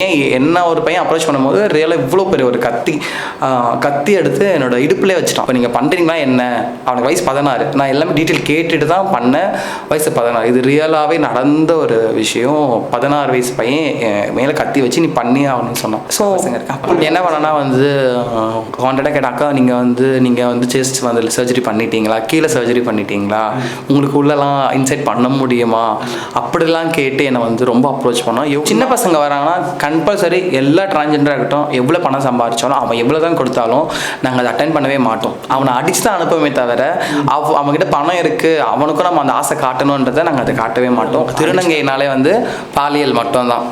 என்ன ஒரு பையன் அப்ரோச் பண்ணும்போது ரியலாக இவ்வளோ பெரிய ஒரு கத்தி கத்தி எடுத்து என்னோட இடுப்புலேயே வச்சுட்டான். இப்போ நீங்கள் பண்ணுறீங்களா என்ன? அவனுக்கு வயசு பதினாறு. நான் எல்லாமே டீட்டெயில் கேட்டுட்டு தான் பண்ணேன். வயசு பதினாறு. இது ரியலாகவே நடந்த ஒரு விஷயம். பதினாறு வயசு பையன் மேலே கத்தி வச்சு நீ பண்ணி ஆகணும்னு சொன்னான். ஸோ என்ன பண்ணனா வந்து கான்டாக்டாக கேட்டாக்கா நீங்கள் வந்து நீங்கள் வந்து செஸ்ட் வந்து சர்ஜரி பண்ணிட்டீங்களா? கீழே சர்ஜரி பண்ணிட்டீங்களா? உங்களுக்கு உள்ளலாம் இன்சைட் பண்ண முடியுமா? அப்படிலாம் கேட்டு என்னை வந்து ரொம்ப அப்ரோச் பண்ணோம் சின்ன பசங்க வராங்கன்னா கம்பல்சரி எல்லா டிரான்ஜெண்டராக இருக்கட்டும் எவ்வளோ பணம் சம்பாதிச்சாலும் அவன் எவ்வளோ தான் கொடுத்தாலும் நாங்கள் அதை அட்டன் பண்ணவே மாட்டோம். அவனை அடிச்சு தான் அனுப்புவோமே தவிர அவ அவன்கிட்ட பணம் இருக்குது அவனுக்கும் நம்ம அந்த ஆசை காட்டணுன்றதை நாங்கள் அதை காட்டவே மாட்டோம். திருநங்கைனாலே வந்து பாலியல் மட்டும்தான்.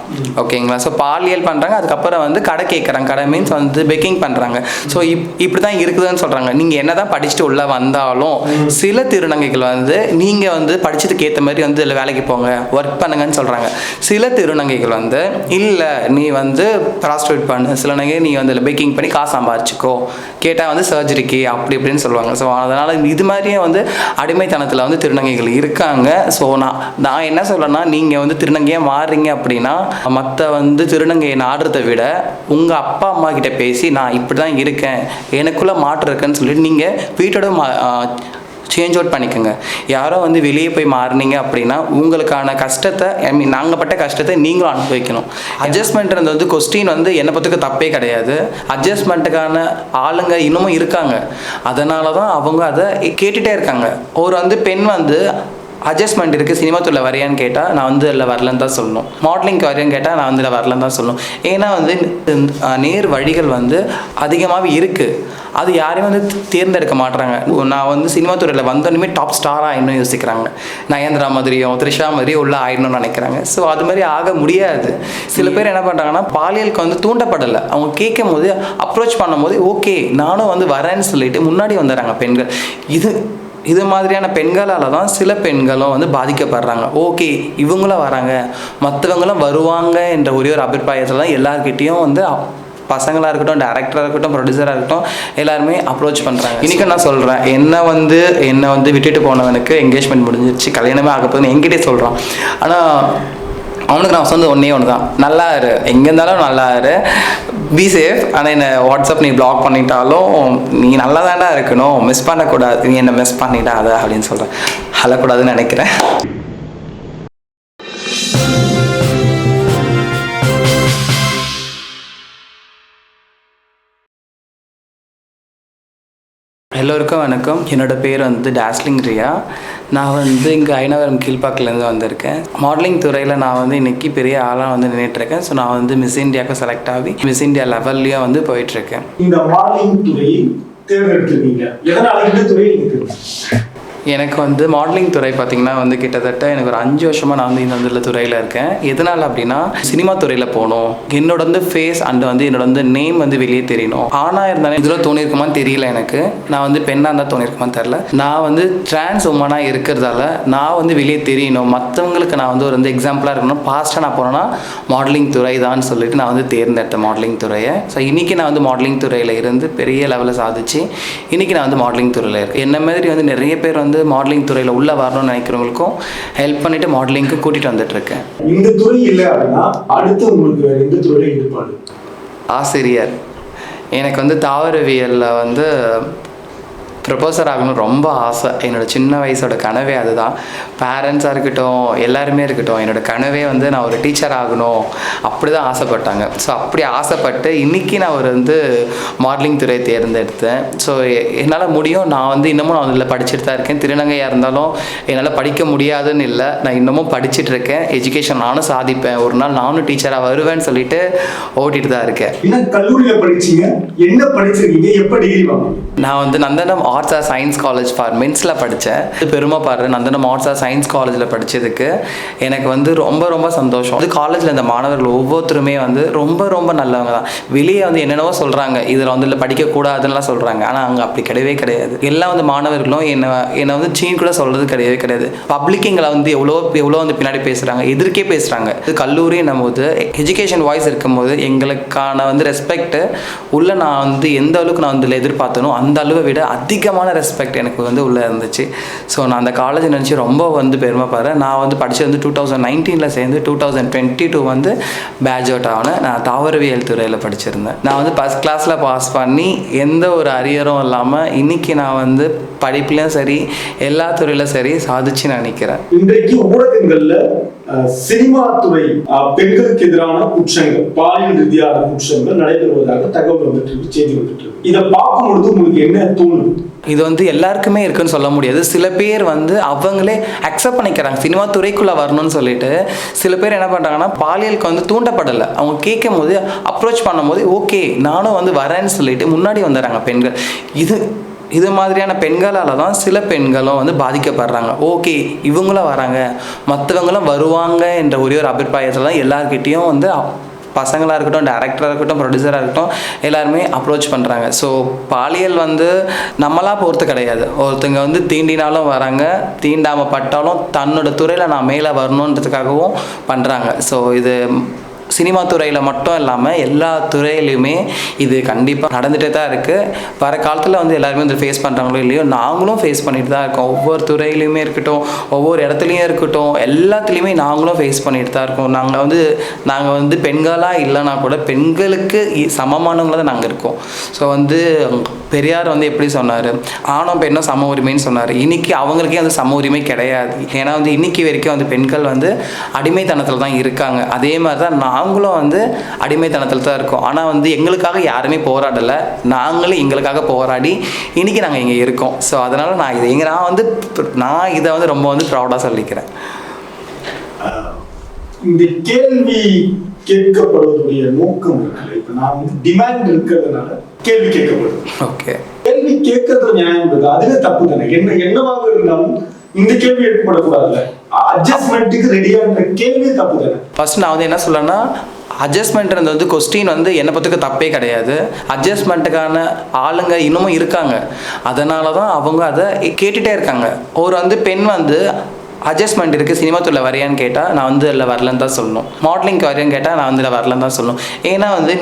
ஓகேங்களா? ஸோ பாலியல் பண்ணுறாங்க அதுக்கப்புறம் வந்து கடை கேட்குறாங்க கடை மீன்ஸ் வந்து பெக்கிங் பண்ணுறாங்க ஸோ இப் இப்படி தான் இருக்குதுன்னு சொல்கிறாங்க நீங்கள் என்ன தான் படிச்சுட்டு உள்ளே வந்தாலும் சில திருநங்கைகள் வந்து நீங்கள் வந்து படிச்சதுக்கு ஏற்ற மாதிரி வந்து இதில் வேலைக்கு போங்க ஒர்க் பண்ணுங்கன்னு சொல்கிறாங்க சில திருநங்கைகள் வந்து இல்லை நீ வந்து ப்ராஸ்டியூட் பண்ணு. சில நேரம் நீ வந்து பேக்கிங் பண்ணி காசு சம்பாரிச்சிக்கோ. கேட்டால் வந்து சர்ஜரிக்கு அப்படி இப்படின்னு சொல்லுவாங்க. ஸோ அதனால் இது மாதிரியே வந்து அடிமைத்தனத்தில் வந்து திருநங்கைகள் இருக்காங்க. ஸோ நான் நான் என்ன சொல்கிறேன்னா நீங்கள் வந்து திருநங்கையாக மாறுறீங்க அப்படின்னா மற்ற வந்து திருநங்கையை நாடுறதை விட உங்கள் அப்பா அம்மா கிட்ட பேசி நான் இப்படி தான் இருக்கேன். எனக்குள்ளே மாற்றம் இருக்குன்னு சொல்லிட்டு நீங்கள் வீட்டோட மா சேஞ்ச் அவுட் பண்ணிக்கோங்க. யாரோ வந்து வெளியே போய் மாறுனீங்க அப்படின்னா உங்களுக்கான கஷ்டத்தை ஐ மீன் நாங்கள் பட்ட கஷ்டத்தை நீங்களும் அனுபவிக்கணும். அட்ஜஸ்ட்மெண்ட்ன்றது வந்து கொஸ்டின் வந்து என்னை பற்றுக்கு தப்பே கிடையாது. அட்ஜஸ்ட்மெண்ட்டுக்கான ஆளுங்க இன்னமும் இருக்காங்க. அதனால தான் அவங்க அதை கேட்டுகிட்டே இருக்காங்க. ஒரு வந்து பெண் வந்து அட்ஜஸ்ட்மெண்ட் இருக்குது சினிமா துறையில் வரையான்னு கேட்டால் நான் வந்து அதில் வரலன்னு தான் சொல்லணும். மாடலிங்க்கு வரையான்னு கேட்டால் நான் வந்து இல்லை வரலன்னு தான் சொல்லணும். ஏன்னா வந்து நேர் வழிகள் வந்து அதிகமாகவே இருக்குது அது யாரையும் வந்து தேர்ந்தெடுக்க மாட்றாங்க. நான் வந்து சினிமா துறையில் வந்தோடனே டாப் ஸ்டாராக இன்னும் யோசிக்கிறாங்க. நயன்தரா மாதிரியும் த்ரிஷா மாதிரியும் உள்ள ஆயிடணும்னு நினைக்கிறாங்க. ஸோ அது மாதிரி ஆக முடியாது. சில பேர் என்ன பண்ணுறாங்கன்னா பாலியலுக்கு வந்து தூண்டப்படலை. அவங்க கேட்கும் போது அப்ரோச் பண்ணும்போது ஓகே நானும் வந்து வரேன்னு சொல்லிட்டு முன்னாடி வந்துடுறாங்க பெண்கள். இது இது மாதிரியான பெண்களால் தான் சில பெண்களும் வந்து பாதிக்கப்படுறாங்க. ஓகே இவங்களும் வராங்க. மற்றவங்களும் வருவாங்க என்ற ஒரே ஒரு அபிப்பிராயத்தில் தான் எல்லாருக்கிட்டேயும் வந்து அப்- பசங்களாக இருக்கட்டும் டேரக்டராக இருக்கட்டும் ப்ரொடியூசராக இருக்கட்டும் எல்லாருமே அப்ரோச் பண்ணுறாங்க இன்றைக்கி நான் சொல்கிறேன் என்னை வந்து என்னை வந்து விட்டுட்டு போனவனுக்கு என்கேஜ்மெண்ட் முடிஞ்சிருச்சு. கல்யாணமே ஆக போகுதுன்னு என்கிட்டே சொல்கிறான் ஆனால் அவனுக்கு நான் சொன்னது ஒன்றே ஒன்று தான் நல்லா இரு எங்கே இருந்தாலும் நல்லா இரு பி சேஃப் ஆனால் என்னை வாட்ஸ்அப் நீ பிளாக் பண்ணிட்டாலும் நீ நல்லா தாண்டா இருக்கணும். மிஸ் பண்ணக்கூடாது. நீ என்னை மிஸ் பண்ணிடாத அப்படின்னு சொல்கிறேன் அழக்கூடாதுன்னு நினைக்கிறேன். எல்லோருக்கும் வணக்கம். என்னோடய பேர் வந்து டாஸ்லிங் ரியா நான் வந்து இங்கே ஐநவரம் கீழ்ப்பாக்கிலேருந்து வந்திருக்கேன். மாடலிங் துறையில் நான் வந்து இன்னைக்கு பெரிய ஆளாக வந்து நின்றுட்டுருக்கேன் ஸோ நான் வந்து மிஸ் இந்தியாவுக்கு செலக்ட் ஆகி மிஸ் இந்தியா லெவல்லையும் வந்து போயிட்டுருக்கேன். இந்த மாடலிங் துறையை தேர்ந்தெடுத்துருக்கீங்க. எதனால் இந்த துறையை எனக்கு வந்து மாடலிங் துறை பார்த்திங்கன்னா வந்து கிட்டத்தட்ட எனக்கு ஒரு அஞ்சு வருஷமாக நான் வந்து இந்த துறையில் இருக்கேன். எதனால் அப்படின்னா சினிமா துறையில் போகணும். என்னோட வந்து ஃபேஸ் அண்ட் வந்து என்னோட வந்து நேம் வந்து வெளியே தெரியணும். ஆணாக இருந்தாலும் இதில் தோணிருக்குமான்னு தெரியல எனக்கு. நான் வந்து பெண்ணாக இருந்தால் தோணிருக்குமான்னு தெரில நான் வந்து டிரான்ஸ் உமனாக இருக்கிறதால நான் வந்து வெளியே தெரியணும். மற்றவங்களுக்கு நான் வந்து ஒரு வந்து எக்ஸாம்பிளாக இருக்கணும். பாஸ்ட்டாக நான் போனேன்னா மாடலிங் துறை தான் சொல்லிட்டு நான் வந்து தேர்ந்தெடுத்தேன் மாடலிங் துறையை. ஸோ இன்றைக்கி நான் வந்து மாடலிங் துறையில் இருந்து பெரிய லெவலில் சாதிச்சு இன்றைக்கி நான் வந்து மாடலிங் துறையில் இருக்கேன். என்ன மாதிரி வந்து நிறைய பேர் வந்து மாடலிங் துறையில் உள்ளே வரணும்னு நினைக்கிறவங்களுக்கும் ஹெல்ப் பண்ணிவிட்டு மாடலிங்க்கு கூட்டிகிட்டு வந்துட்டுருக்கேன். இந்த துறை இல்லை அப்படின்னா அடுத்து உங்களுக்கு எந்த துறையில ஈடுபாடு ஆசிரியர். எனக்கு வந்து தாவரவியலில் வந்து ப்ரொபோசர் ஆகணும் ரொம்ப ஆசை. என்னோட சின்ன வயசோட கனவே அதுதான். பேரண்ட்ஸாக இருக்கட்டும் எல்லாருமே இருக்கட்டும் என்னோட கனவே வந்து நான் ஒரு டீச்சர் ஆகணும் அப்படி தான் ஆசைப்பட்டாங்க. ஸோ அப்படி ஆசைப்பட்டு இன்றைக்கி நான் ஒரு வந்து மாடலிங் துறையை தேர்ந்தெடுத்தேன். ஸோ என்னால் முடியும். நான் வந்து இன்னமும் நான் அதில் படிச்சுட்டு தான் இருக்கேன். திருநங்கையாக இருந்தாலும் என்னால் படிக்க முடியாதுன்னு இல்லை. நான் இன்னமும் படிச்சுட்டு இருக்கேன். எஜுகேஷன் நானும் சாதிப்பேன். ஒரு நாள் நானும் டீச்சராக வருவேன்னு சொல்லிட்டு ஓட்டிட்டு தான் இருக்கேன். என்ன கல்லூரியில படிச்சீங்க? என்ன படிச்சிருக்கீங்க? எப்ப டிகிரி நான் வந்து Nandanam arts R science college for மென்ஸில் படித்தேன் பெருமைப்படுறேன் நந்தனம் ஆர்ட்ஸ் ஆர் சயின்ஸ் காலேஜில் படித்ததுக்கு எனக்கு வந்து ரொம்ப ரொம்ப சந்தோஷம். அது காலேஜில் இந்த மாணவர்கள் ஒவ்வொருத்தருமே வந்து ரொம்ப ரொம்ப நல்லவங்க தான். வெளியே வந்து என்னென்னவோ சொல்கிறாங்க இதில் வந்து இல்லை படிக்கக்கூடாதுன்னுலாம் சொல்கிறாங்க ஆனால் அங்கே அப்படி கிடையவே கிடையாது. எல்லா வந்து மாணவர்களும் என்னை என்னை வந்து சீன் கூட சொல்கிறது கிடையவே கிடையாது. பப்ளிக்கிங்களை வந்து எவ்வளோ எவ்வளோ வந்து பின்னாடி பேசுகிறாங்க எதிர்க்கே பேசுகிறாங்க இது கல்லூரின்னும் போது எஜுகேஷன் வாய்ஸ் இருக்கும்போது எங்களுக்கான வந்து ரெஸ்பெக்ட் உள்ள நான் வந்து எந்த அளவுக்கு நான் வந்து எதிர்பார்த்தனோ அந்த அளவை விட அதிக அதிகமான ரெஸ்பெக்ட் எனக்கு வந்து உள்ளே இருந்துச்சு. ஸோ நான் அந்த காலேஜ் நினச்சி ரொம்ப வந்து பெருமைப்படுறேன் நான் வந்து படித்து வந்து டூ தௌசண்ட் நைன்டீனில் சேர்ந்து டூ தௌசண்ட் டுவெண்ட்டி டூ வந்து பேட்ச் அவுட் ஆனேன். நான் தாவரவியல் துறையில் படிச்சிருந்தேன். நான் வந்து ஃபஸ்ட் கிளாஸில் பாஸ் பண்ணி எந்த ஒரு அரியரும் இல்லாமல் இன்னைக்கு நான் வந்து படிப்புலையும் சரி எல்லா துறையிலும் சரி சாதிச்சு நான் நிற்கிறேன் இன்றைக்கு ஊடகங்களில் சினிமா துறை பெண்களுக்கு எதிரான குற்றங்கள் பாலியல் ரீதியான குற்றங்கள் நடைபெறுவதாக தகவல் வந்துட்டு இருக்கு செய்தி வந்துட்டு இருக்கு. இதை பார்க்கும் பொழுது உங்களுக்கு என்ன தோணுது? இது வந்து எல்லாருக்குமே இருக்குன்னு சொல்ல முடியாது. சில பேர் வந்து அவங்களே அக்செப்ட் பண்ணிக்கிறாங்க. சினிமா துறைக்குள்ளே வரணும்னு சொல்லிட்டு சில பேர் என்ன பண்ணுறாங்கன்னா பாலியலுக்கு வந்து தூண்டப்படலை. அவங்க கேட்கும் போது அப்ரோச் பண்ணும்போது ஓகே நானும் வந்து வரேன்னு சொல்லிட்டு முன்னாடி வந்துடுறாங்க பெண்கள். இது இது மாதிரியான பெண்களால் தான் சில பெண்களும் வந்து பாதிக்கப்படுறாங்க. ஓகே இவங்களும் வராங்க. மற்றவங்களும் வருவாங்க என்ற ஒரே ஒரு அபிப்பிராயத்தில் தான் எல்லாருக்கிட்டேயும் வந்து பசங்களாக இருக்கட்டும் டேரக்டராக இருக்கட்டும் ப்ரொடியூசராக இருக்கட்டும் எல்லாருமே அப்ரோச் பண்ணுறாங்க ஸோ பாலியல் வந்து நம்மளாக பொறுத்து கிடையாது. ஒருத்தங்க வந்து தீண்டினாலும் வராங்க தீண்டாமல் பட்டாலும் தன்னோட துறையில் நான் மேலே வரணுன்றதுக்காகவும் பண்ணுறாங்க ஸோ இது சினிமா துறையில் மட்டும் இல்லாமல் எல்லா துறையிலையுமே இது கண்டிப்பாக நடந்துகிட்டே தான் இருக்குது வர காலத்தில் வந்து எல்லாருமே வந்து ஃபேஸ் பண்ணுறாங்களோ இல்லையோ நாங்களும் ஃபேஸ் பண்ணிட்டு தான் இருக்கோம். ஒவ்வொரு துறையிலையுமே இருக்கட்டும் ஒவ்வொரு இடத்துலையும் இருக்கட்டும் எல்லாத்துலேயுமே நாங்களும் ஃபேஸ் பண்ணிட்டு தான் இருக்கோம். நாங்கள் வந்து நாங்கள் வந்து பெண்களாக இல்லைனா கூட பெண்களுக்கு இ- தான் நாங்கள் இருக்கோம். ஸோ வந்து பெரியார் வந்து எப்படி சொன்னார்? ஆணும் பெண்ணும் சம உரிமைன்னு சொன்னார். இன்னைக்கு அவங்களுக்கே வந்து சம உரிமை கிடையாது. ஏன்னா வந்து இன்னைக்கு வரைக்கும் வந்து பெண்கள் வந்து அடிமைத்தனத்தில் தான் இருக்காங்க. அதே மாதிரி தான் நான் நாங்களும் வந்து அடிமைத்தனத்தில் தான் இருக்கோம். ஆனால் வந்து எங்களுக்காக யாருமே போராடலை. நாங்களும் எங்களுக்காக போராடி இன்னைக்கு நாங்கள் இங்கே இருக்கோம். ஸோ அதனால் நான் இதை எங்க நான் வந்து நான் இதை வந்து ரொம்ப வந்து ப்ரௌடாக சொல்லிக்கிறேன். இந்த கேள்வி கேட்கப்படுவதுடைய நோக்கம் இருக்குல்ல? இப்ப நான் வந்து டிமாண்ட் இருக்கிறதுனால கேள்வி கேட்கப்படுது. ஓகே கேள்வி கேட்கறது நியாயம் அதுவே தப்பு தானே? என்ன என்னவாக இருந்தாலும் இந்த கேள்வி ஏற்படக்கூடாதுல்ல அட்ஜஸ்ட்மெண்ட்டுக்கு ரெடியான்ற கேள்வி தப்பு தானே ஃபர்ஸ்ட் நான் வந்து என்ன சொல்லனா அட்ஜஸ்ட்மெண்ட்ன்றது வந்து கொஸ்டின் வந்து என்னை பற்றுக்கு தப்பே கிடையாது. அட்ஜஸ்ட்மெண்ட்டுக்கான ஆளுங்க இன்னமும் இருக்காங்க. அதனால தான் அவங்க அதை கேட்டுகிட்டே இருக்காங்க. ஒரு வந்து பெண் வந்து அட்ஜஸ்ட்மெண்ட் இருக்குது சினிமா துறையில் வரையான்னு கேட்டால் நான் வந்து அதில் வரலன்னு தான் சொல்லணும். மாடலிங்க்கு வரையான்னு கேட்டால் நான் வந்து இல்லை வரலன்னு தான் சொல்லணும். ஏன்னா வந்து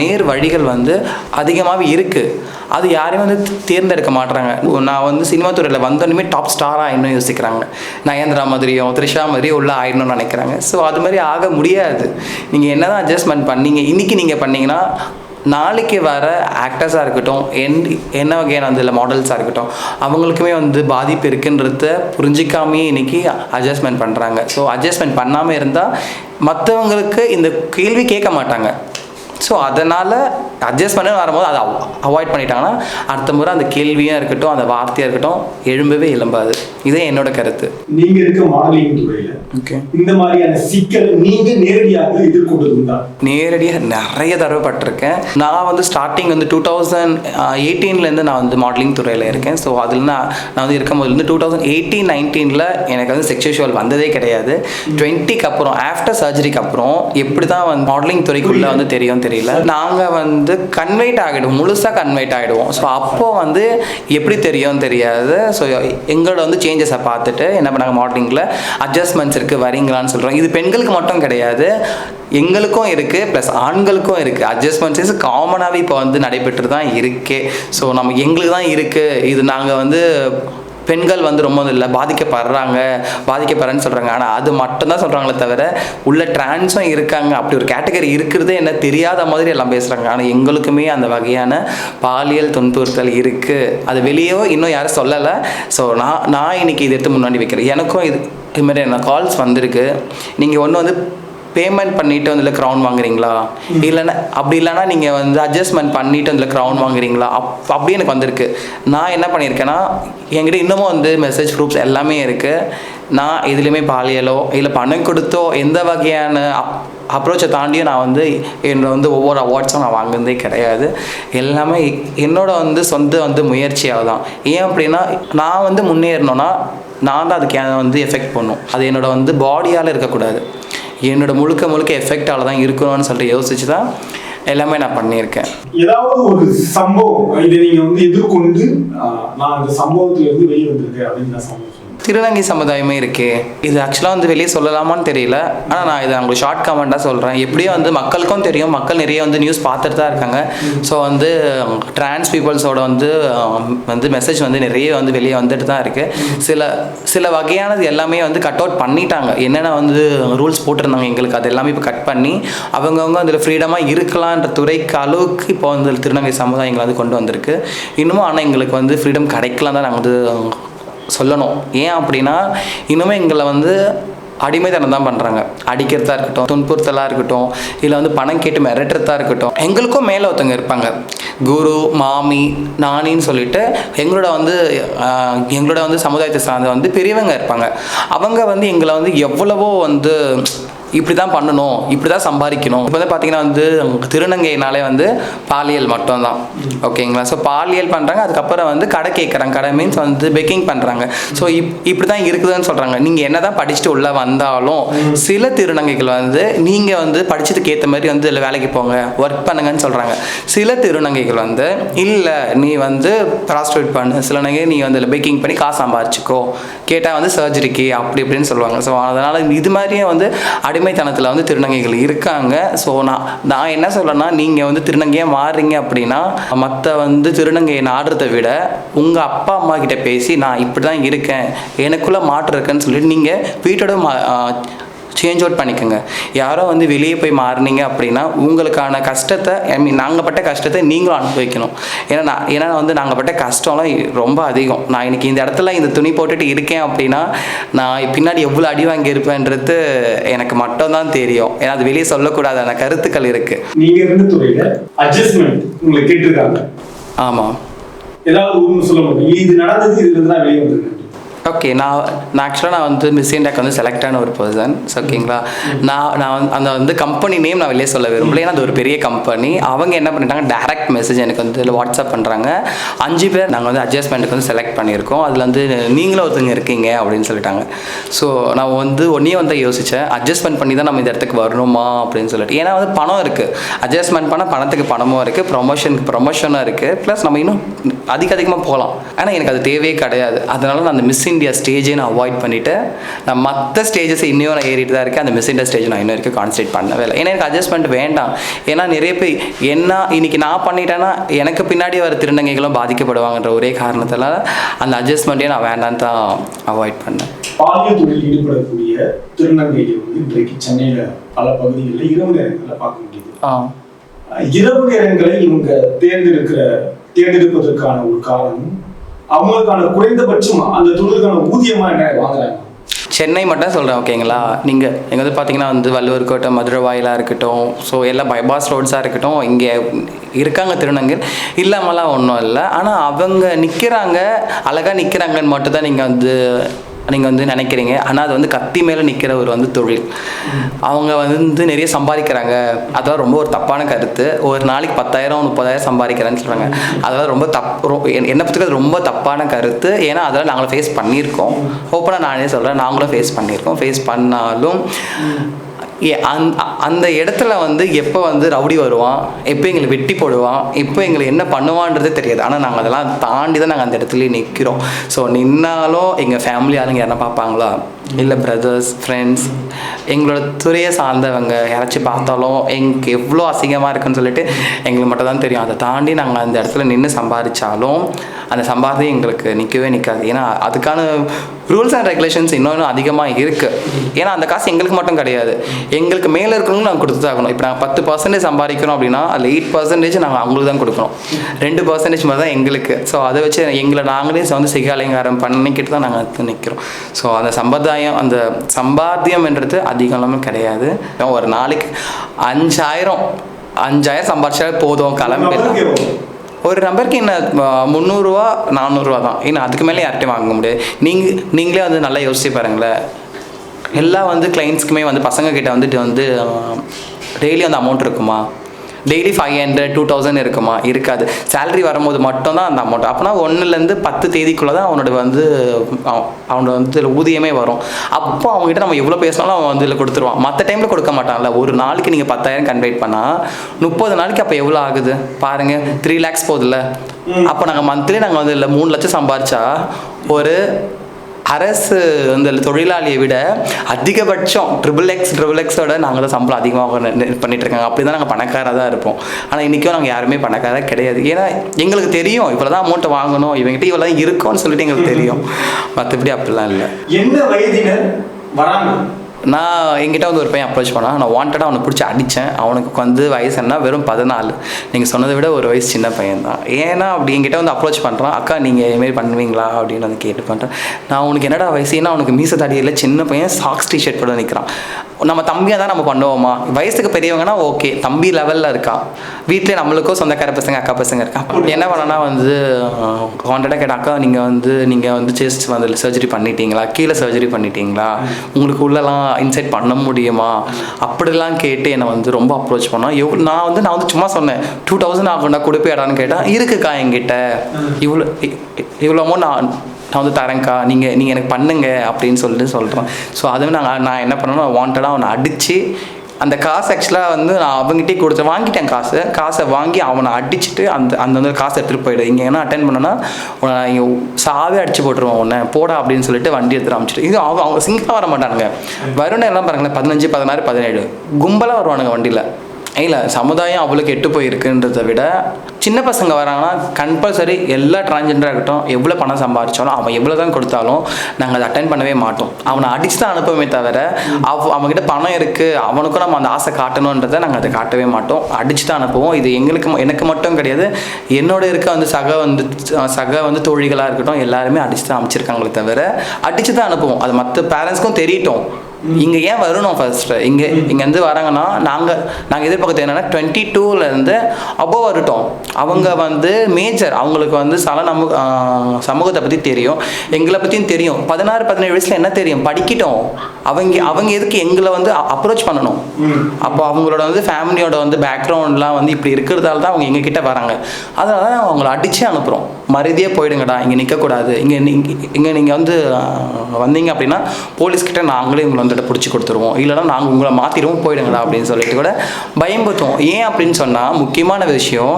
நேர் வழிகள் வந்து அதிகமாகவே இருக்குது அது யாரையும் வந்து தேர்ந்தெடுக்க மாட்றாங்க. நான் வந்து சினிமா துறையில் வந்தோன்னுமே டாப் ஸ்டாராக இன்னும் யோசிக்கிறாங்க. நயன்தரா மாதிரியோ த்ரிஷா மாதிரியும் உள்ள ஆயிடணும்னு நினைக்கிறாங்க. ஸோ அது மாதிரி ஆக முடியாது. நீங்கள் என்ன தான் அட்ஜஸ்ட்மெண்ட் பண்ணீங்க இன்றைக்கி நீங்கள் பண்ணீங்கன்னா நாளைக்கு வர ஆக்டர்ஸாக இருக்கட்டும் என் என்ன வகையான அந்த மாடல்ஸாக இருக்கட்டும் அவங்களுக்குமே வந்து பாதிப்பு இருக்குன்றத புரிஞ்சிக்காமையே இன்னைக்கு அட்ஜஸ்ட்மெண்ட் பண்ணுறாங்க ஸோ அட்ஜஸ்ட்மெண்ட் பண்ணாமல் இருந்தால் மற்றவங்களுக்கு இந்த கேள்வி கேட்க மாட்டாங்க. ஸோ அதனால் அட்ஜஸ்ட் பண்ண வரும்போது அதை அவாய்ட் பண்ணிட்டாங்கன்னா அடுத்த முறை அந்த கேள்வியாக இருக்கட்டும் அந்த வார்த்தையாக இருக்கட்டும் எழும்பவே எழும்பாது. இதே என்னோட கருத்து. நீங்க இருக்க மாடலிங் துறையில ஓகே இந்த மாதிரியான சிக்கல் நீங்க நேரடியாக எதிர்கொண்டதுண்டா நேரடியாக நிறைய தடவை பட்டிருக்கேன். நான் வந்து ஸ்டார்டிங் வந்து டூ தௌசண்ட் எயிட்டீன்லேருந்து நான் வந்து மாடலிங் துறையில் இருக்கேன். ஸோ அதில் நான் நான் வந்து இருக்கும்போது வந்து டூ தௌசண்ட் எயிட்டீன் நைன்டீனில் எனக்கு வந்து செக்ஷுவல் வந்ததே கிடையாது. டுவெண்ட்டிக்கு அப்புறம் ஆஃப்டர் சர்ஜரிக்கு அப்புறம் எப்படி தான் வந்து மாடலிங் துறைக்குள்ளே வந்து தெரியும் தெரியல. நாங்கள் வந்து கன்வெர்ட் ஆகிடும் முழுசாக கன்வைட் ஆகிடுவோம். ஸோ அப்போது வந்து எப்படி தெரியும் தெரியாது. ஸோ எங்களோட வந்து சேஞ்சஸை பார்த்துட்டு என்ன பண்ணாங்க மாடலிங்கில் அட்ஜஸ்ட்மெண்ட்ஸ் இருக்குது வரீங்களான்னு சொல்கிறோம் இது பெண்களுக்கு மட்டும் கிடையாது. எங்களுக்கும் இருக்குது ப்ளஸ் ஆண்களுக்கும் இருக்குது அட்ஜஸ்ட்மெண்ட்ஸ் காமனாகவே இப்போ வந்து நடைபெற்று தான் இருக்கே. ஸோ நம்ம எங்களுக்கு தான் இருக்குது இது நாங்கள் வந்து பெண்கள் வந்து ரொம்ப இல்லை பாதிக்கப்படுறாங்க பாதிக்கப்படுறேன்னு சொல்கிறாங்க ஆனால் அது மட்டும்தான் சொல்கிறாங்களே தவிர உள்ள டிரான்ஸும் இருக்காங்க. அப்படி ஒரு கேட்டகரி இருக்கிறதே என்ன தெரியாத மாதிரி எல்லாம் பேசுகிறாங்க ஆனால் எங்களுக்குமே அந்த வகையான பாலியல் துன்புறுத்தல் இருக்குது அது வெளியே இன்னும் யாரும் சொல்லலை. ஸோ நான் நான் இன்னைக்கு இதை எடுத்து முன்னாடி வைக்கிறேன். எனக்கும் இது இது மாதிரி என்ன கால்ஸ் வந்திருக்கு. நீங்கள் ஒன்று வந்து பேமெண்ட் பண்ணிட்டு வந்து க்ரௌன் வாங்குறீங்களா? இல்லைன்னா அப்படி இல்லைன்னா நீங்கள் வந்து அட்ஜஸ்ட்மெண்ட் பண்ணிட்டு வந்து க்ரௌன் வாங்குறீங்களா? அப் அப்படியே எனக்கு வந்திருக்கு. நான் என்ன பண்ணியிருக்கேன்னா என்கிட்ட இன்னமும் வந்து மெசேஜ் ப்ரூஃப்ஸ் எல்லாமே இருக்குது நான் எதுலேயுமே பாலியலோ இல்லை பணம் கொடுத்தோ எந்த வகையான அப் அப்ரோச்சை தாண்டியும் நான் வந்து என்னோட வந்து ஒவ்வொரு அவார்ட்ஸும் நான் வாங்குனதே கிடையாது. எல்லாமே என்னோட வந்து சொந்த வந்து முயற்சியாக தான். ஏன் அப்படின்னா நான் வந்து முன்னேறணும்னா நான் தான் அதுக்கு வந்து எஃபெக்ட் பண்ணும். அது என்னோட வந்து பாடியால் இருக்கக்கூடாது. என்னோட முழுக்க முழுக்க எஃபெக்டால தான் இருக்கணும்னு சொல்லிட்டு யோசிச்சு தான் எல்லாமே நான் பண்ணியிருக்கேன். ஏதாவது ஒரு சம்பவம் இதை நீங்க வந்து எதிர்கொண்டு நான் அந்த சம்பவத்துல இருந்து வெளியே வந்திருக்கேன் அப்படின்னு நான் திருநங்கை சமுதாயமே இருக்கே. இது ஆக்சுவலாக வந்து வெளியே சொல்லலாமான்னு தெரியல. ஆனால் நான் இதை உங்களுக்கு ஷார்ட் கமெண்ட்டாக சொல்கிறேன் எப்படியோ வந்து மக்களுக்கும் தெரியும். மக்கள் நிறைய வந்து நியூஸ் பார்த்துட்டு தான் இருக்காங்க. ஸோ வந்து டிரான்ஸ் பீப்புள்ஸோட வந்து வந்து மெசேஜ் வந்து நிறைய வந்து வெளியே வந்துட்டு தான் இருக்குது சில சில வகையானது எல்லாமே வந்து கட் அவுட் பண்ணிட்டாங்க. என்னென்ன வந்து ரூல்ஸ் போட்டிருந்தாங்க எங்களுக்கு அது எல்லாமே இப்போ கட் பண்ணி அவங்கவுங்க அதில் ஃப்ரீடமாக இருக்கலான்ற துறைக்கு அளவுக்கு இப்போ வந்து திருநங்கை சமுதாயங்களை வந்து கொண்டு வந்திருக்கு. இன்னமும் ஆனால் எங்களுக்கு வந்து ஃப்ரீடம் கிடைக்கலாம் தான் நாங்கள் வந்து சொல்லணும். ஏன் அப்படின்னா இன்னுமே எங்களை வந்து அடிமைத்தனம் தான் பண்ணுறாங்க அடிக்கிறதா இருக்கட்டும் துன்புறுத்தலாக இருக்கட்டும் இல்லை வந்து பணம் கேட்டு மிரட்டுறதா இருக்கட்டும் எங்களுக்கும் மேலே ஒருத்தவங்க இருப்பாங்க. குரு மாமி நானின்னு சொல்லிட்டு எங்களோட வந்து எங்களோட வந்து சமுதாயத்தை சார்ந்த வந்து பெரியவங்க இருப்பாங்க. அவங்க வந்து எங்களை வந்து எவ்வளவோ வந்து இப்படி தான் பண்ணணும் இப்படி தான் சம்பாதிக்கணும். இப்போ வந்து பார்த்தீங்கன்னா வந்து திருநங்கைனாலே வந்து பாலியல் மட்டும்தான். ஓகேங்களா? ஸோ பாலியல் பண்ணுறாங்க அதுக்கப்புறம் வந்து கடை கேட்குறாங்க கடை மீன்ஸ் வந்து பேக்கிங் பண்ணுறாங்க ஸோ இப் இப்படி தான் இருக்குதுன்னு சொல்கிறாங்க நீங்கள் என்ன தான் படிச்சுட்டு உள்ளே வந்தாலும் சில திருநங்கைகள் வந்து நீங்கள் வந்து படிச்சதுக்கு ஏற்ற மாதிரி வந்து இதில் வேலைக்கு போங்க ஒர்க் பண்ணுங்கன்னு சொல்கிறாங்க சில திருநங்கைகள் வந்து இல்லை நீ வந்து ப்ராஸ்டியூட் பண்ணு. சில நகை நீ வந்து இதில் பேக்கிங் பண்ணி காசு சம்பாரிச்சிக்கோ. கேட்டால் வந்து சர்ஜரிக்கு அப்படி இப்படின்னு சொல்லுவாங்க. ஸோ அதனால் இது மாதிரியே வந்து அடி அடிமைத்தனத்தில் வந்து திருநங்கைகள் இருக்காங்க. ஸோ நான் நான் என்ன சொல்றேன்னா நீங்கள் வந்து திருநங்கையாக மாறுறீங்க அப்படின்னா மற்ற வந்து திருநங்கையை நாடுறதை விட உங்கள் அப்பா அம்மா கிட்ட பேசி நான் இப்படி தான் இருக்கேன். எனக்குள்ளே மாற்றம் இருக்குன்னு சொல்லிட்டு நீங்கள் வீட்டோட மா சேஞ்ச் அவுட் பண்ணிக்கோங்க. யாரோ வந்து வெளியே போய் மாறுனீங்க அப்படின்னா உங்களுக்கான கஷ்டத்தை ஐ மீன் நாங்கள் பட்ட கஷ்டத்தை நீங்களும் அனுபவிக்கணும். ஏன்னா நான் ஏன்னா வந்து நாங்கள் பட்ட கஷ்டம்லாம் ரொம்ப அதிகம். நான் இன்னைக்கு இந்த இடத்துல இந்த துணி போட்டுட்டு இருக்கேன் அப்படின்னா நான் பின்னாடி எவ்வளோ அடி வாங்கியிருப்பேன்றது எனக்கு மட்டும்தான் தெரியும். ஏன்னா அது வெளியே சொல்லக்கூடாதான கருத்துக்கள் இருக்குது நீங்க இருந்த துறையில அட்ஜஸ்ட்மெண்ட் உங்களை கேட்டிருக்காங்க. ஆமாம் ஏதாவது சொல்ல முடியும்? இது நடந்தது இதுல இருந்து தான் வெளியே வந்திருக்கேன் ஓகே நான் நான் ஆக்சுவலாக நான் வந்து மிஸ் இண்டியாக்கு வந்து செலக்ட் ஆன ஒரு பர்சன் ஓகேங்களா நான் நான் வந்து அந்த வந்து கம்பெனி நேம் நான் வெளியே சொல்ல விரும்பல. ஏன்னா அது ஒரு பெரிய கம்பெனி அவங்க என்ன பண்ணிட்டாங்க டேரக்ட் மெசேஜ் எனக்கு வந்து இதில் வாட்ஸ்அப் பண்ணுறாங்க அஞ்சு பேர் நாங்கள் வந்து அட்ஜஸ்ட்மெண்ட்டுக்கு வந்து செலக்ட் பண்ணியிருக்கோம். அதில் வந்து நீங்களும் ஒருத்தங்க இருக்கீங்க அப்படின்னு சொல்லிட்டாங்க. ஸோ நான் வந்து ஒன்றே வந்து யோசித்தேன் அட்ஜஸ்ட்மெண்ட் பண்ணி தான் நம்ம இந்த இடத்துக்கு வரணுமா அப்படின்னு சொல்லிட்டு. ஏன்னா வந்து பணம் இருக்குது அட்ஜஸ்ட்மெண்ட் பண்ணால் பணத்துக்கு பணமும் இருக்குது ப்ரொமோஷனுக்கு ப்ரொமோஷனும் இருக்குது ப்ளஸ் நம்ம இன்னும் அதிக அதிகமாக போகலாம். ஆனால் எனக்கு அது தேவையே கிடையாது. அதனால நான் அந்த மிஸ் இந்தியா ஸ்டேஜை நான் அவாய்ட் பண்ணிவிட்டு நான் மற்ற ஸ்டேஜஸ் இன்னும் நான் ஏறிட்டு தான் இருக்கேன். அந்த மிஸ் இந்தியா ஸ்டேஜ் நான் இன்னும் வரைக்கும் கான்சன்ட்ரேட் பண்ணவே இல்லை. ஏன்னா எனக்கு அட்ஜஸ்ட்மெண்ட் வேண்டாம். ஏன்னா நிறைய பேர் என்ன இன்னைக்கு நான் பண்ணிட்டேன்னா எனக்கு பின்னாடி வர திருநங்கைகளும் பாதிக்கப்படுவாங்கன்ற ஒரே காரணத்தால் அந்த அட்ஜஸ்ட்மெண்ட்டே நான் வேண்டான்னு தான் அவாய்ட் பண்ணேன். பாலியல் தொழில் ஈடுபடக்கூடிய திருநங்கைகள் வந்து இன்றைக்கு சென்னையில பல பகுதிகளில் இரவு நேரங்களில் பார்க்க முடியுது. இரவு நேரங்களை இவங்க தேர்ந்தெடுக்கிற தேர்ந்தெடுப்பதற்கான ஒரு காரணம் அவங்களுக்கான குறைந்தபட்சம் அந்த தொழிலுக்கான ஊதியமா என்ன வாங்குறாங்க? சென்னை மட்டும் சொல்கிறேன் ஓகேங்களா? நீங்கள் எங்கே வந்து பார்த்தீங்கன்னா வந்து வள்ளுவர் கோட்டை மதுரை வாயிலாக இருக்கட்டும் ஸோ எல்லாம் பைபாஸ் ரோட்ஸாக இருக்கட்டும் இங்கே இருக்காங்க திருநங்கர் இல்லாமலாம் ஒன்றும் இல்லை. ஆனால் அவங்க நிற்கிறாங்க அழகாக நிற்கிறாங்கன்னு மட்டும் தான் நீங்கள் வந்து நீங்கள் வந்து நினைக்கிறீங்க. ஆனால் அது வந்து கத்தி மேலே நிற்கிற ஒரு வந்து தொழில். அவங்க வந்து நிறைய சம்பாதிக்கிறாங்க. அதெல்லாம் ரொம்ப ஒரு தப்பான கருத்து. ஒரு நாளைக்கு பத்தாயிரம் முப்பதாயிரம் சம்பாதிக்கிறேன்னு சொல்கிறாங்க அதெல்லாம் ரொம்ப தப் ரொ- என்னை பற்றி அது ரொம்ப தப்பான கருத்து. ஏன்னா அதெல்லாம் நாங்களும் ஃபேஸ் பண்ணியிருக்கோம். ஓப்பனாக நானே சொல்கிறேன் நாங்களும் ஃபேஸ் பண்ணியிருக்கோம். ஃபேஸ் பண்ணாலும் அந் அந்த அந்த இடத்துல வந்து எப்போ வந்து ரவுடி வருவான்? எப்போ எங்களை வெட்டி போடுவான்? எப்போ எங்களை என்ன பண்ணுவான்றதே தெரியாது. ஆனால் நாங்கள் அதெல்லாம் தாண்டி தான் நாங்கள் அந்த இடத்துல நிற்கிறோம் ஸோ நின்னாலும் எங்கள் ஃபேமிலி ஆளுங்க யாரா பார்ப்பாங்களா? இல்லை பிரதர்ஸ் ஃப்ரெண்ட்ஸ் எங்களோட துறையை சார்ந்தவங்க யாராச்சும் பார்த்தாலும் எங்களுக்கு எவ்வளோ அசிங்கமாக இருக்குன்னு சொல்லிட்டு எங்களுக்கு மட்டும் தான் தெரியும். அதை தாண்டி நாங்கள் அந்த இடத்துல நின்று சம்பாதிச்சாலும் அந்த சம்பாதியம் எங்களுக்கு நிற்கவே நிற்காது ஏன்னா அதுக்கான ரூல்ஸ் அண்ட் ரெகுலேஷன்ஸ் இன்னும் அதிகமாக இருக்குது ஏன்னா அந்த காசு எங்களுக்கு மட்டும் கிடையாது. எங்களுக்கு மேலே இருக்கிறவங்களும் நாங்கள் கொடுத்து தான் ஆகணும் இப்போ நாங்கள் பத்து பர்சன்டேஜ் சம்பாதிக்கிறோம் அப்படின்னா அதில் எயிட் பர்சன்டேஜ் நாங்கள் அவங்களுக்கு தான் கொடுக்கணும். ரெண்டு பர்சன்டேஜ் மாதிரி தான் எங்களுக்கு. ஸோ அதை வச்சு எங்களை நாங்களே வந்து சிகாலங்காரம் பண்ணிக்கிட்டு தான் நாங்கள் நிற்கிறோம் ஸோ அந்த சம்பிரதாயம் அந்த சம்பாத்தியம்ன்றது அதிகம் இல்லாமல் கிடையாது. ஒரு நாளைக்கு அஞ்சாயிரம் அஞ்சாயிரம் சம்பாதிச்சாலே போதும் கிளம்பிடலாம்? ஒரு நம்பருக்கு என்ன முந்நூறுரூவா நானூறுரூவா தான். ஏன்னா அதுக்கு மேலே யார்கிட்டையும் வாங்க முடியாது. நீங்கள் நீங்களே வந்து நல்லா யோசிச்சு பாருங்களேன். எல்லா வந்து கிளைண்ட்ஸ்க்குமே வந்து பசங்க கிட்ட வந்துட்டு வந்து டெய்லி வந்து அமௌண்ட் இருக்குமா? Daily five hundred two thousand இருக்குமா? இருக்காது. சேலரி வரும்போது மட்டும்தான் அந்த அமௌண்ட் அப்போனா ஒன்றுலேருந்து பத்து தேதிக்குள்ளே தான் அவனோட வந்து அவ- அவனோட வந்து இதுல ஊதியமே வரும். அப்போ அவங்ககிட்ட நம்ம எவ்வளோ பேசினாலும் அவன் வந்து இதில் கொடுத்துருவான். மற்ற டைமில் கொடுக்க மாட்டான்ல. ஒரு நாளைக்கு நீங்கள் பத்தாயிரம் கன்வெர்ட் பண்ணால் முப்பது நாளைக்கு அப்போ எவ்வளோ ஆகுது? பாருங்கள் த்ரீ லேக்ஸ் போகுதுல்ல அப்போ நாங்கள் மந்த்லி நாங்கள் வந்து இல்லை மூணு லட்சம் சம்பாரிச்சா ஒரு அரசு அந்த தொழிலாளியை விட அதிகபட்சம் ட்ரிபிள் எக்ஸ் ட்ரிபிள் எக்ஸோட நாங்கள் தான் சம்பளம் அதிகமாக பண்ணிட்டு இருக்காங்க. அப்படி தான் நாங்கள் பணக்காராக தான் இருப்போம். ஆனால் இன்றைக்கும் நாங்கள் யாருமே பணக்காராக கிடையாது. ஏன்னா எங்களுக்கு தெரியும் இவ்வளோ தான் அமௌண்ட்டை வாங்கணும் இவங்ககிட்ட இவ்வளோ தான் இருக்கும்னு சொல்லிட்டு எங்களுக்கு தெரியும். மற்றபடி அப்படிலாம் இல்லை. என்ன வயதினர் வராங்க? நான் எங்கிட்ட வந்து ஒரு பையன் அப்ரோச் பண்ணான். நான் வாண்டடாக அவனை பிடிச்சி அடித்தேன் அவனுக்கு வந்து வயசு என்ன? வெறும் பதினாலு. நீங்கள் சொன்னதை விட ஒரு வயசு சின்ன பையன் தான் ஏன்னா அப்படி எங்கிட்ட வந்து அப்ரோச் பண்ணுறான் அக்கா நீங்கள் இதுமாரி பண்ணுவீங்களா? அப்படின்னு வந்து கேட்டு பண்ணுறேன் நான் உனக்கு என்னடா வயசு? ஏன்னா அவனுக்கு மீச தடியில் சின்ன பையன் சாக்ஸ் டிஷர்ட் போட நிற்கிறான் நம்ம தம்பியாக தான் நம்ம பண்ணுவோமா? வயசுக்கு பெரியவங்கன்னா ஓகே தம்பி லெவலில் இருக்கான் வீட்டில் நம்மளுக்கும் சொந்தக்கார பசங்க அக்கா பசங்க இருக்கான் என்ன பண்ணனா வந்து கான்டாக்டாக கேட்ட அக்கா நீங்கள் வந்து நீங்கள் வந்து செஸ்ட் வந்து சர்ஜரி பண்ணிட்டீங்களா? கீழே சர்ஜரி பண்ணிட்டீங்களா? உங்களுக்கு உள்ளலாம் இன்சைட் பண்ண முடியுமா? அப்படிலாம் கேட்டு என்னை வந்து ரொம்ப அப்ரோச் பண்ணோம் எவ் நான் வந்து நான் வந்து சும்மா சொன்னேன் டூ தௌசண்ட் ஆகும்னா கொடுப்பியாடான்னு கேட்டேன் இருக்குக்கா என்கிட்ட. இவ்வளோ இ- இவ்வளோ அமௌண்ட் நான் நான் வந்து தரேன்க்கா. நீங்கள் நீங்கள் எனக்கு பண்ணுங்க. அப்படின்னு சொல்லிட்டு சொல்கிறேன் ஸோ அதுவும் நாங்கள் நான் என்ன பண்ணேன்னா வாண்டடாக அவனை அடித்து அந்த காசு ஆக்சுவலாக வந்து நான் அவங்ககிட்டே கொடுத்து வாங்கிட்டேன் காசு. காசை வாங்கி அவனை அடிச்சுட்டு அந்த அந்த காசை எடுத்துகிட்டு போயிடு. இங்கே என்ன அட்டன் பண்ணனா உன்னை இங்கே சாவே அடிச்சு போட்டுருவான் உன்னை. போடா அப்படின்னு சொல்லிட்டு வண்டி எடுத்துட்டு அமைச்சிட்டு இது அவங்க அவங்க சிங்கிளாக வர மாட்டானுங்க. வருணம் எல்லாம் பாருங்களேன் பதினஞ்சு பதினாறு பதினேழு. கும்பலாக வருவானுங்க வண்டியில். இல்லை சமுதாயம் அவ்வளோ கெட்டு போயிருக்குன்றதை விட சின்ன பசங்க வராங்கன்னா கம்பல்சரி எல்லா டிரான்ஜெண்டராக இருக்கட்டும் எவ்வளோ பணம் சம்பாதிச்சாலும் அவன் எவ்வளோ தான் கொடுத்தாலும் நாங்கள் அதை அட்டன் பண்ணவே மாட்டோம். அவனை அடிச்சு தான் அனுப்புவோமே தவிர அவ அவன்கிட்ட பணம் இருக்குது அவனுக்கும் நம்ம அந்த ஆசை காட்டணுன்றதை நாங்கள் அதை காட்டவே மாட்டோம். அடிச்சு தான் அனுப்புவோம். இது எங்களுக்கு ம- எனக்கு மட்டும் கிடையாது என்னோட இருக்க வந்து சக வந்து சக வந்து தோழிகளாக இருக்கட்டும் எல்லாருமே அடிச்சு தான் அமைச்சிருக்காங்களே தவிர அடிச்சு தான் அனுப்புவோம். அது மற்ற பேரண்ட்ஸ்க்கும் தெரியட்டும். இங்கே ஏன் வரணும் ஃபர்ஸ்ட்டு இங்கே இங்கேருந்து வராங்கன்னா நாங்கள் நாங்கள் எதிர்பார்க்கறது என்னென்னா டுவெண்ட்டி டூலேருந்து அபோவ் வரட்டும். அவங்க வந்து மேஜர் அவங்களுக்கு வந்து சல நமு சமூகத்தை பற்றி தெரியும். எங்களை பற்றியும் தெரியும். பதினாறு பதினேழு வயசில் என்ன தெரியும்? படிக்கட்டும். அவங்க அவங்க எதுக்கு எங்களை வந்து அப்ரோச் பண்ணணும்? அப்போ அவங்களோட வந்து ஃபேமிலியோட வந்து பேக்ரவுண்ட்லாம் வந்து இப்படி இருக்கிறதால தான் அவங்க எங்ககிட்ட வராங்க. அதனால தான் அவங்கள அடித்து அனுப்புகிறோம் மருதியே போயிடுங்கடா இங்கே நிற்கக்கூடாது இங்கே இங்கே நீங்கள் வந்து வந்தீங்க அப்படின்னா போலீஸ்கிட்ட நாங்களே உங்களை உங்கள்கிட்ட பிடிச்சி கொடுத்துருவோம். இல்லைன்னா நாங்கள் உங்களை மாற்றிடுவோம் போயிடுங்கடா அப்படின்னு சொல்லிட்டு கூட பயம்படுத்துவோம் ஏன் அப்படின்னு சொன்னால் முக்கியமான விஷயம்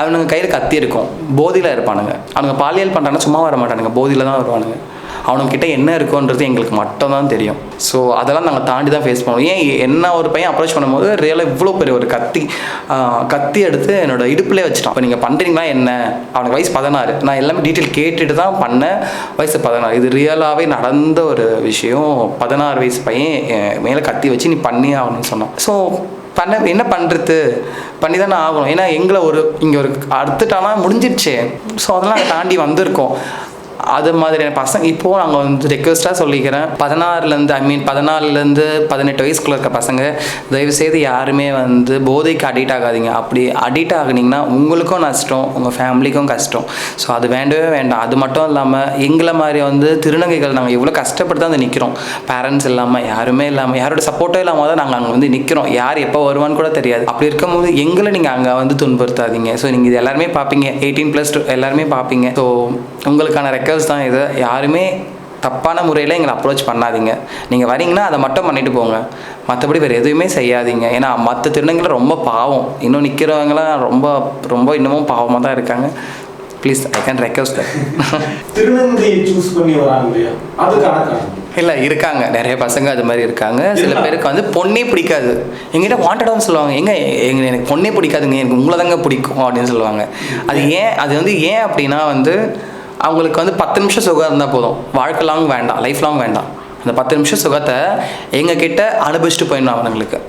அவனுங்க கையில் கத்தி இருக்கும். போதியில் இருப்பானுங்க. அவனுங்க பாலியல் பண்ணுறாங்கன்னா சும்மா வர மாட்டானுங்க. போதியில் தான் வருவானுங்க. அவனுக்கிட்ட என்ன இருக்குன்றது எங்களுக்கு மட்டும்தான் தெரியும். ஸோ அதெல்லாம் நாங்கள் தாண்டி தான் ஃபேஸ் பண்ணுவோம். ஏன் என்ன ஒரு பையன் அப்ரோச் பண்ணும்போது ரியலாக இவ்வளோ பெரிய ஒரு கத்தி கத்தி எடுத்து என்னோட இடுப்புலேயே வச்சுட்டான். இப்போ நீங்கள் பண்ணுறீங்களா என்ன? அவனுக்கு வயசு பதினாறு. நான் எல்லாமே டீட்டெயில் கேட்டுட்டு தான் பண்ணேன். வயசு பதினாறு. இது ரியலாகவே நடந்த ஒரு விஷயம். பதினாறு வயசு பையன் மேலே கத்தி வச்சு நீ பண்ணி ஆகணும்னு சொன்னான். ஸோ பண்ண என்ன பண்ணுறது பண்ணி தானே ஆகணும். ஏன்னா எங்களை ஒரு இங்கே ஒரு அறுத்துட்டானா முடிஞ்சிடுச்சு ஸோ அதெல்லாம் தாண்டி வந்திருக்கோம். அது மாதிரியான பசங்க இப்போது நாங்கள் வந்து ரெக்வஸ்ட்டாக சொல்லிக்கிறேன். பதினாறுலேருந்து ஐ மீன் பதினாலுலேருந்து பதினெட்டு வயசுக்குள்ள இருக்க பசங்க தயவுசெய்து யாருமே வந்து போதைக்கு அடிக்ட் ஆகாதீங்க. அப்படி அடிக்ட் ஆகுனீங்கன்னா உங்களுக்கும் நஷ்டம் உங்கள் ஃபேமிலிக்கும் கஷ்டம். ஸோ அது வேண்டவே வேண்டாம். அது மட்டும் இல்லாமல் எங்களை மாதிரி வந்து திருநங்கைகள் நாங்கள் எவ்வளோ கஷ்டப்பட்டு தான் நிற்கிறோம் பேரண்ட்ஸ் இல்லாமல் யாருமே இல்லாமல் யாரோட சப்போர்ட்டும் இல்லாமல் தான் நாங்கள் அங்கே வந்து நிற்கிறோம் யார் எப்போ வருவான்னு கூட தெரியாது. அப்படி இருக்கும்போது எங்களை நீங்கள் அங்கே வந்து துன்புறுத்தாதீங்க. ஸோ நீங்கள் இது எல்லாருமே பார்ப்பீங்க. எயிட்டீன் ப்ளஸ் டூ எல்லாருமே பார்ப்பீங்க. ஸோ உங்களுக்கான ரெக்க ரெக்கர்ஸ் தான் இது. யாருமே தப்பான முறையில் எங்களை அப்ரோச் பண்ணாதீங்க. நீங்கள் வரீங்கன்னா அதை மட்டும் பண்ணிட்டு போங்க. மற்றபடி வேறு எதுவுமே செய்யாதீங்க. ஏன்னா மற்ற திருநங்கைகள் ரொம்ப பாவம். இன்னும் நிற்கிறவங்களாம் ரொம்ப ரொம்ப இன்னமும் பாவமாக தான் இருக்காங்க. ப்ளீஸ் ஐ கேன் ரெக்வஸ்ட் திருநங்கையை சூஸ் பண்ணி வராங்க இல்லையா? அதுக்கான காரணம். இல்லை இருக்காங்க. நிறைய பசங்க அது மாதிரி இருக்காங்க. சில. பேருக்கு வந்து பொண்ணே பிடிக்காது. எங்கிட்ட வாண்டடான்னு சொல்லுவாங்க. எங்க எங்க எனக்கு பொண்ணே பிடிக்காதுங்க. எனக்கு உங்களை தாங்க பிடிக்கும் அப்படின்னு சொல்லுவாங்க. அது ஏன் அது வந்து ஏன் அப்படின்னா வந்து அவங்களுக்கு வந்து பத்து நிமிஷம் சுகம் இருந்தால் போதும். வாழ்க்கை லாங் வேண்டாம் லைஃப் லாங் வேண்டாம். அந்த பத்து நிமிஷம் சுகத்தை எங்ககிட்ட அனுபவிச்சுட்டு போயிடணும் அவனுங்களுக்கு.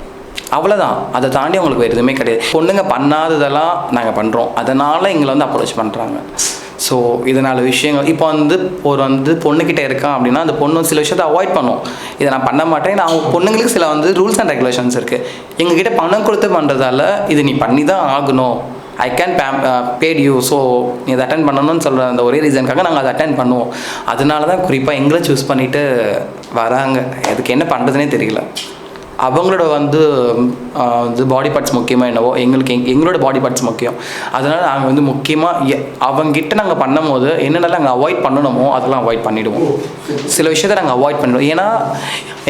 அவ்வளோதான் அதை தாண்டி அவங்களுக்கு வேறு எதுவுமே கிடையாது. பொண்ணுங்க பண்ணாததெல்லாம் நாங்கள் பண்ணுறோம் அதனால் எங்களை வந்து அப்ரோச் பண்ணுறாங்க ஸோ இதனால விஷயங்கள் இப்போ வந்து ஒரு வந்து பொண்ணுக்கிட்ட இருக்கான் அப்படின்னா அந்த பொண்ணு சில விஷயத்தை அவாய்ட் பண்ணும். இதை நான் பண்ண மாட்டேன். நான் அவங்க பொண்ணுங்களுக்கு சில வந்து ரூல்ஸ் அண்ட் ரெகுலேஷன்ஸ் இருக்குது எங்ககிட்ட பணம் கொடுத்து பண்ணுறதால இது நீ பண்ணி தான் ஆகணும். ஐ கேன் பேம் பேட் யூ ஸோ நீ அதை அட்டன் பண்ணணும்னு சொல்கிற அந்த ஒரே ரீசனுக்காக நாங்கள் அதை அட்டன் பண்ணுவோம். அதனால தான் குறிப்பாக எங்களை சூஸ் பண்ணிவிட்டு வராங்க. அதுக்கு என்ன பண்ணுறதுனே தெரியல. அவங்களோட வந்து இது பாடி பார்ட்ஸ் முக்கியமாக என்னவோ எங்களுக்கு எங் எங்களோட பாடி பார்ட்ஸ் முக்கியம். அதனால் நாங்கள் வந்து முக்கியமாக அவங்ககிட்ட நாங்கள் பண்ணும்போது என்னென்னலாம் நாங்கள் அவாய்ட் பண்ணணுமோ அதெல்லாம் அவாய்ட் பண்ணிவிடுவோம் சில விஷயத்தை நாங்கள் அவாய்ட் பண்ணிடுவோம். ஏன்னா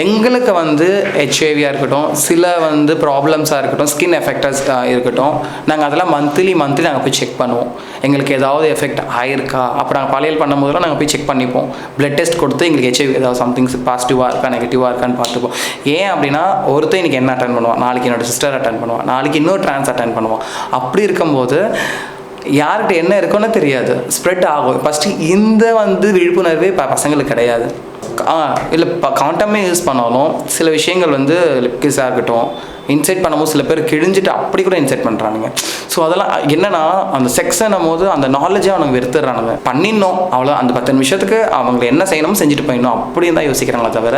எங்களுக்கு வந்து ஹெச்ஐவியாக இருக்கட்டும் சில வந்து ப்ராப்ளம்ஸாக இருக்கட்டும் ஸ்கின் எஃபெக்டர்ஸ் இருக்கட்டும் நாங்கள் அதெல்லாம் மந்த்லி மந்த்லி நாங்கள் போய் செக் பண்ணுவோம். எங்களுக்கு ஏதாவது எஃபெக்ட் ஆயிருக்கா? அப்புறம் நாங்கள் பழையல் பண்ணும்போதெல்லாம் நாங்கள் போய் செக் பண்ணிப்போம். ப்ளட் டெஸ்ட் கொடுத்து எங்களுக்கு ஹெச்ஐவி ஏதாவது சம்திங்ஸ் பாசிட்டிவாக இருக்கா நெகட்டிவாக இருக்கான்னு பார்த்துப்போம். ஏன் அப்படின்னா ஒருத்தன் இன்றைக்கி என்ன அட்டன் பண்ணுவான்? நாளைக்கு என்னோட சிஸ்டர் அட்டன் பண்ணுவான். நாளைக்கு இன்னொரு ட்ரான்ஸ் அட்டன் பண்ணுவான். அப்படி இருக்கும்போது யார்கிட்ட என்ன இருக்குன்னு தெரியாது. ஸ்ப்ரெட் ஆகும். ஃபஸ்ட்டு இந்த வந்து விழிப்புணர்வே இப்போ பசங்களுக்கு கிடையாது. ஆ இல்லை இப்போ காண்டமே யூஸ் பண்ணாலும் சில விஷயங்கள் வந்து லிப்கிஸாக இருக்கட்டும். இன்சைட் பண்ணும்போது சில பேர் கிழிஞ்சிட்டு அப்படி கூட இன்சைட் பண்ணுறானுங்க ஸோ அதெல்லாம் என்னன்னா அந்த செக்ஸுன்னும் போது அந்த நாலேஜை அவனுக்கு வெறுத்துறானுங்க பண்ணிடணும் அவ்வளோ அந்த பத்து நிமிஷத்துக்கு அவங்க என்ன செய்யணுமோ செஞ்சுட்டு போயிடணும் அப்படின்னு தான் யோசிக்கிறாங்களே தவிர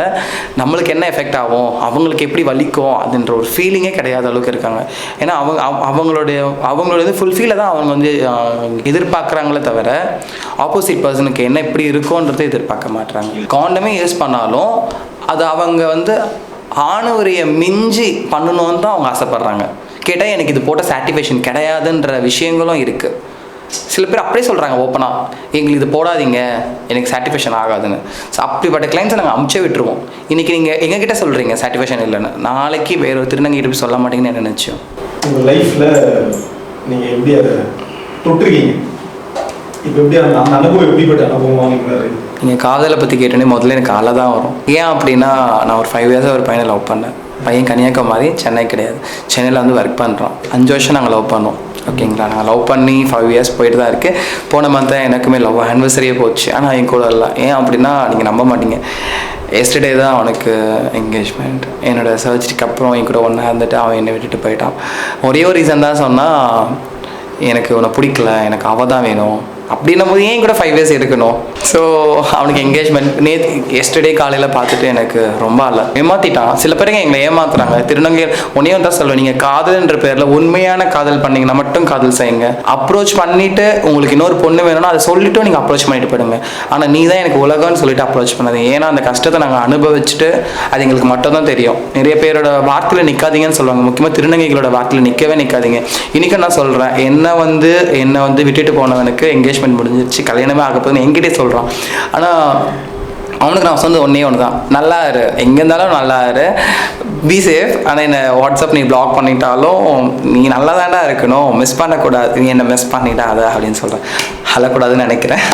நம்மளுக்கு என்ன எஃபெக்ட் ஆகும் அவங்களுக்கு எப்படி வலிக்கும் அதுன்ற ஒரு ஃபீலிங்கே கிடையாத அளவுக்கு இருக்காங்க. ஏன்னா அவங்க அவங்களுடைய அவங்களுடைய அவங்களோட ஃபுல்ஃபீலை தான் அவங்க வந்து எதிர்பார்க்குறாங்களே தவிர ஆப்போசிட் பர்சனுக்கு என்ன எப்படி இருக்கும்ன்றதை எதிர்பார்க்க மாட்றாங்க. காண்டமே யூஸ் பண்ணாலும் அது அவங்க வந்து ஆணவரையை மிஞ்சி பண்ணணும்னு தான் அவங்க ஆசைப்படுறாங்க. கேட்டால் எனக்கு இது போட்ட சாட்டிஸ்ஃபேக்ஷன் கிடையாதுன்ற விஷயங்களும் இருக்குது சில பேர் அப்படியே சொல்கிறாங்க ஓப்பனாக எங்களுக்கு இது போடாதீங்க எனக்கு சாட்டிஸ்ஃபேக்ஷன் ஆகாதுன்னு. ஸோ அப்படிப்பட்ட கிளைண்ட்ஸை நாங்கள் அமுச்சே விட்டுருவோம். இன்றைக்கி நீங்கள் எங்ககிட்ட சொல்கிறீங்க சாட்டிஸ்ஃபேக்ஷன் இல்லைன்னு? நாளைக்கு வேற ஒரு திருநங்கைகிட்ட போய் சொல்ல மாட்டீங்கன்னு என்ன நினச்சோம் உங்கள் லைஃப்பில் நீங்கள் எப்படி அதை தொட்டிருக்கீங்க? இப்போ எப்படி அந்த அனுபவம் எப்படிப்பட்ட அனுபவம் இருக்கு நீங்கள் காதலை பற்றி கேட்டோன்னே முதல்ல எனக்கு அலை தான் வரும். ஏன் அப்படின்னா நான் ஒரு ஃபைவ் இயர்ஸாக ஒரு பையனை லவ் பண்ணேன். பையன் கன்னியாகுமரி சென்னை கிடையாது. சென்னையில் வந்து ஒர்க் பண்ணுறோம் அஞ்சு வருஷம் நாங்கள் லவ் பண்ணோம். ஓகேங்களா நாங்கள் லவ் பண்ணி ஃபைவ் இயர்ஸ் போயிட்டு தான் இருக்குது போன மந்த் தான் எனக்குமே லவ் ஆனிவர்சரியே போச்சு. ஆனால் என் கூட இல்லை. ஏன் அப்படின்னா நீங்கள் நம்ப மாட்டீங்க. எஸ்டர்டே தான் அவனுக்கு என்கேஜ்மெண்ட் என்னோட சர்ஜரிக்கு அப்புறம் என் கூட ஒன்றா இருந்துட்டு அவன் என்னை விட்டுட்டு போயிட்டான். ஒரே ஒரு ரீசன் தான் சொன்னால் எனக்கு உன்னை பிடிக்கல. எனக்கு அவள் தான் வேணும். அப்படின்னும் போது ஏன் கூட ஃபைவ் இயர்ஸ் இருக்கணும் ஸோ அவனுக்கு என்கேஜ்மெண்ட் நேற்று எஸ்டர்டே காலையில் பார்த்துட்டு எனக்கு ரொம்ப அல்ல ஏமாத்திட்டான். சில பேருங்க எங்களை ஏமாத்துறாங்க. திருநங்கை ஒன்னே ஒன்றா சொல்லுவேன். நீங்கள் காதல்ன்ற பேரில் உண்மையான காதல் பண்ணீங்கன்னா மட்டும் காதல் செய்யுங்க. அப்ரோச் பண்ணிட்டு உங்களுக்கு இன்னொரு பொண்ணு வேணும்னா அதை சொல்லிவிட்டு நீங்கள் அப்ரோச் பண்ணிட்டு போயிடுங்க. ஆனால் நீ தான் எனக்கு உலகம்னு சொல்லிட்டு அப்ரோச் பண்ணாது. ஏன்னா அந்த கஷ்டத்தை நாங்கள் அனுபவிச்சுட்டு அது எங்களுக்கு மட்டும் தான் தெரியும். நிறைய பேரோட வார்த்தையில் நிற்காதீங்கன்னு சொல்லுவாங்க. முக்கியமாக திருநங்கைகளோட வார்த்தையில் நிற்கவே நிற்காதீங்க இன்றைக்கும் நான் சொல்கிறேன் என்ன வந்து என்னை வந்து விட்டுட்டு போனவனுக்கு என்கேஜ்மெண்ட் முடிஞ்சிருச்சு. கல்யாணமே ஆக போகுதுன்னு என்கிட்டே சொல்கிறான் ஆனால் அவனுக்கு நான் சொன்னது ஒன்றே ஒன்று தான் நல்லா இரு. எங்கே இருந்தாலும் நல்லா இரு. பி சேஃப் ஆனால் என்னை வாட்ஸ்அப் நீ பிளாக் பண்ணிட்டாலும் நீ நல்லா தாண்டா இருக்கணும். மிஸ் பண்ணக்கூடாது. நீ என்னை மிஸ் பண்ணிடாத அப்படின்னு சொல்கிறேன் அழக்கூடாதுன்னு நினைக்கிறேன்.